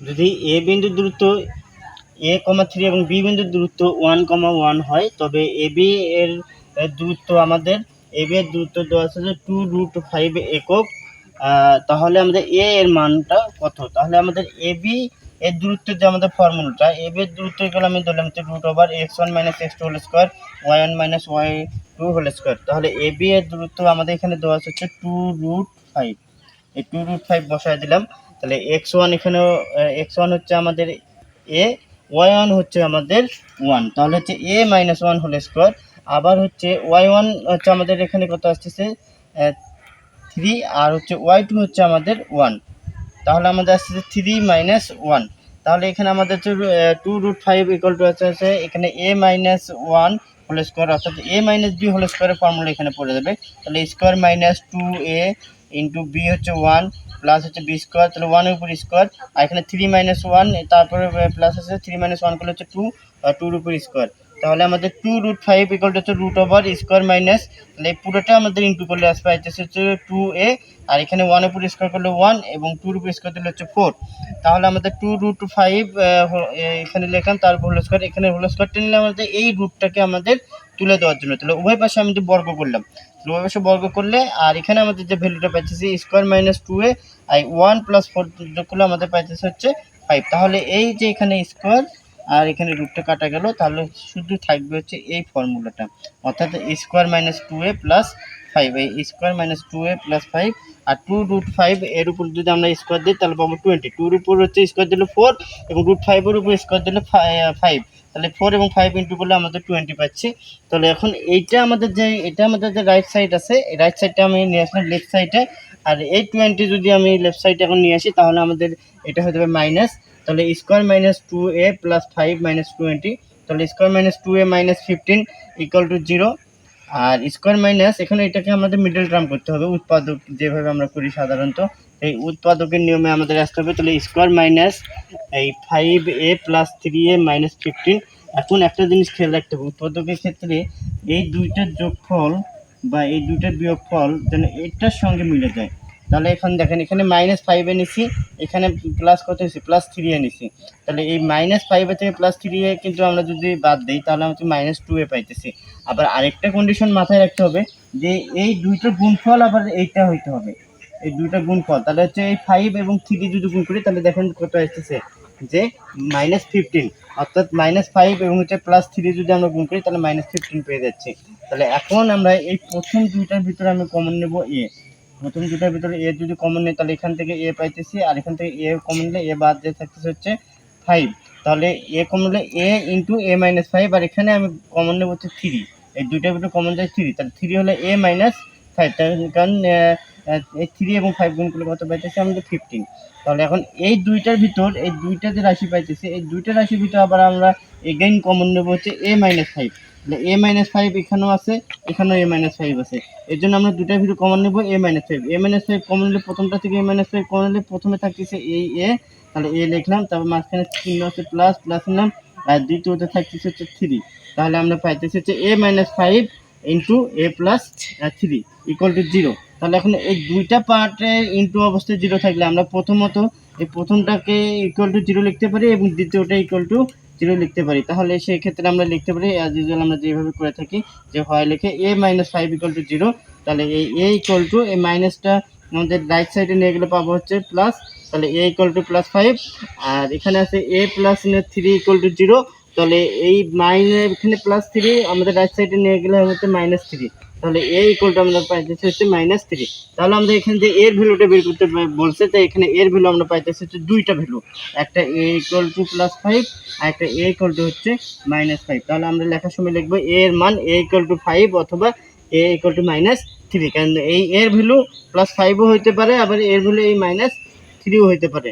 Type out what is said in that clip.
যদি এ বিন্দুর দূরত্ব এ কমা থ্রি এবং বি বিন্দুর দূরত্ব ওয়ান কমা ওয়ান হয়, তবে এ বি এর দূরত্ব আমাদের, এ বি এর দূরত্ব দেওয়া আছে যে টু রুট ফাইভ একক তাহলে আমাদের এ এর মানটা কত? তাহলে আমাদের এ বি এর দূরত্বের যে আমাদের ফর্মুলাটা, এ বি এর দূরত্ব এগুলো আমি ধরলাম হচ্ছে root over x one minus x two whole square y one minus y two whole square তাহলে এ বি এর দূরত্ব আমাদের এখানে দেওয়া আছে হচ্ছে টু রুট ফাইভ এই টু রুট ফাইভ বসায় দিলাম। তাহলে এক্স ওয়ান এখানেও এক্স ওয়ান হচ্ছে আমাদের এ ওয়াই ওয়ান হচ্ছে আমাদের ওয়ান তাহলে হচ্ছে A minus one whole square আবার হচ্ছে ওয়াই ওয়ান হচ্ছে আমাদের এখানে কত আসতেছে? থ্রি আর হচ্ছে ওয়াই টু হচ্ছে আমাদের ওয়ান তাহলে আমাদের আসতেছে থ্রি মাইনাস ওয়ান তাহলে এখানে আমাদের হচ্ছে two root five equal to আছে এখানে a minus one whole square অর্থাৎ এ মাইনাস বি হোল স্কোয়ারের ফর্মুলা এখানে পড়ে যাবে। তাহলে square minus two a into b হচ্ছে ওয়ান প্লাস হচ্ছে বি স্কোয়ার তাহলে ওয়ানের উপর স্কোয়ার আর এখানে থ্রি মাইনাস ওয়ান তারপরে প্লাস আছে থ্রি মাইনাস ওয়ান করলে হচ্ছে টু টুর উপর স্কোয়ার তাহলে আমাদের টু রুট ফাইভ ইকুয়াল হচ্ছে রুট ওভার স্কোয়ার মাইনাস তাহলে এই পুরোটা আমাদের ইন্টু করলে আসবে আইতেছে হচ্ছে টু এ আর এখানে ওয়ানের উপর স্কোয়ার করলে ওয়ান এবং টুর উপর স্কোয়ার দিলে হচ্ছে ফোর তাহলে আমাদের টু রুট ফাইভ এখানে লেখাম তারপর হোল স্কোয়ার এখানে হোল স্কোয়ারটা নিলে আমাদের এই রুটটাকে আমাদের তুলে দেওয়ার জন্য, তাহলে উভয় পাশে আমি বর্গ করলাম উভয় বর্গ করলে, আর এখানে আমাদের যে ভ্যালুটা পাইতেছি square minus two a one plus four যোগ করলে আমাদের পাইতেছে হচ্ছে ফাইভ তাহলে এই যে এখানে স্কোয়ার আর এখানে রুটটা কাটা গেল, তাহলে শুধু থাকবে হচ্ছে এই ফর্মুলাটা। অর্থাৎ square minus two a plus five এই square minus two a plus five R two root five এর উপর যদি আমরা স্কোয়ার দিই, তাহলে পাবো টোয়েন্টি টুর উপর হচ্ছে স্কোয়ার দিলে ফোর এবং রুট ফাইভের উপর স্কোয়ার দিলে ফাইভ তাহলে ফোর এবং ফাইভ ইন্টু করলে আমাদের টোয়েন্টি পাচ্ছি। তাহলে এখন এইটা আমাদের যে এটা আমাদের যে রাইট সাইড আছে, এই রাইট সাইডটা আমি নিয়ে আসলাম লেফট সাইডে আর এই টোয়েন্টি যদি আমি লেফট সাইডে এখন নিয়ে আসি, তাহলে আমাদের এটা হয়ে যাবে মাইনাস তাহলে square minus two a plus five minus twenty তাহলে square minus two a minus fifteen equal to zero R square minus এখানে এটাকে আমাদের মিডল টার্ম করতে হবে, উৎপাদক যেভাবে আমরা করি সাধারণত, এই উৎপাদকের নিয়মে আমাদের আসতে হবে, তাহলে স্কোয়ার মাইনাস এই five a plus three a minus fifteen এখন একটা জিনিস খেয়াল রাখতে হবে, উৎপাদকের ক্ষেত্রে এই দুইটার যোগফল বা এই দুইটার বিয়োগফল যেন এটার সঙ্গে মিলে যায়। তাহলে এখন দেখেন, এখানে মাইনাস ফাইভ এনেছি এখানে প্লাস কত হয়েছে? প্লাস থ্রি এনেছি তাহলে এই মাইনাস ফাইভে থেকে প্লাস থ্রি এ কিন্তু আমরা যদি বাদ দিই, তাহলে আমরা মাইনাস টু এ পাইতেছি। আবার আরেকটা কন্ডিশন মাথায় রাখতে হবে যে এই দুইটার গুণফল আবার এইটা হইতে হবে। এই দুইটা গুণফল, তাহলে হচ্ছে এই ফাইভ এবং থ্রি যদি গুণ করি, তাহলে দেখেন কত আসতেছে? যে মাইনাস ফিফটিন অর্থাৎ মাইনাস ফাইভ এবং হচ্ছে প্লাস থ্রি যদি আমরা গুণ করি, তাহলে মাইনাস ফিফটিন পেয়ে যাচ্ছি। তাহলে এখন আমরা এই প্রথম দুইটার ভিতরে আমি কমন নেব এ প্রথম দুটার ভিতরে এ যদি কমন নেই, তাহলে এখান থেকে এ পাইতেছি, আর এখান থেকে এ কমন নিলে এ বাদ দিয়ে থাকতেছে হচ্ছে ফাইভ তাহলে এ কমন নিলে a into a minus five আর এখানে আমি কমন নেব হচ্ছে থ্রি এই দুইটার ভিতরে কমন যায় থ্রি তাহলে থ্রি হলে এ মাইনাস ফাইভ কারণ থ্রি এবং ফাইভ গুণ করলে কত পাইতেছি? আমাদের ফিফটিন তাহলে এখন এই দুইটার ভিতর, এই দুইটা যে রাশি পাইতেছি, এই দুইটা রাশির ভিতর আবার আমরা এগেইন কমন নেব হচ্ছে এ মাইনাস ফাইভ তাহলে এ মাইনাস ফাইভ এখানেও আছে, এখানেও এ মাইনাস ফাইভ আছে। এর জন্য আমরা দুটার ভিতর কমন নেব a minus five a minus five common নিলে প্রথমটা থেকে এ মাইনাস ফাইভ কমন নিলে প্রথমে থাকতেছে এই এ তাহলে এ লিখলাম, তারপর মাঝখানে চিহ্ন আছে প্লাস প্লাস নিলাম, আর দ্বিতীয়তে থাকতেছে হচ্ছে থ্রি তাহলে আমরা পাইতেছি হচ্ছে a minus five into a plus three equal to zero তাহলে এখন এই দুইটা পার্টে ইন্টু অবস্থায় জিরো থাকলে আমরা প্রথমত এই প্রথমটাকে ইকুয়াল টু জিরো লিখতে পারি এবং দ্বিতীয়টা ইকুয়াল টু জিরো লিখতে পারি। তাহলে সেই ক্ষেত্রে আমরা লিখতে পারি অ্যাজ ইউজুয়াল আমরা যেভাবে করে থাকি, যে হয় লিখে a minus five equal to zero তাহলে এই এ ইকুয়াল টু এই মাইনাসটা আমাদের রাইট সাইডে নিয়ে গেলে পাবো হচ্ছে প্লাস তাহলে a equal to plus five আর এখানে আছে a plus three equal to zero তাহলে এই মাইনাস এখানে প্লাস থ্রি আমাদের রাইট সাইডে নিয়ে গেলে হচ্ছে মাইনাস থ্রি তাহলে এ ইকুয়াল টু আমরা পাইতেছি হচ্ছে মাইনাস থ্রি তাহলে আমরা এখানে যে এর ভ্যালুটা বের করতে বলছে তাই এখানে এর ভ্যালু আমরা পাইতেছি হচ্ছে দুইটা ভ্যালু একটা a equal to plus five আর একটা এ ইকুয়াল টু হচ্ছে মাইনাস ফাইভ তাহলে আমরা লেখার সময় লিখব এ এর মান এ ইকুয়াল টু ফাইভ অথবা a equal to minus three কারণ এই এর ভ্যালু প্লাস ফাইভও হইতে পারে, আবার এর ভ্যালু এই মাইনাস থ্রিও হইতে পারে।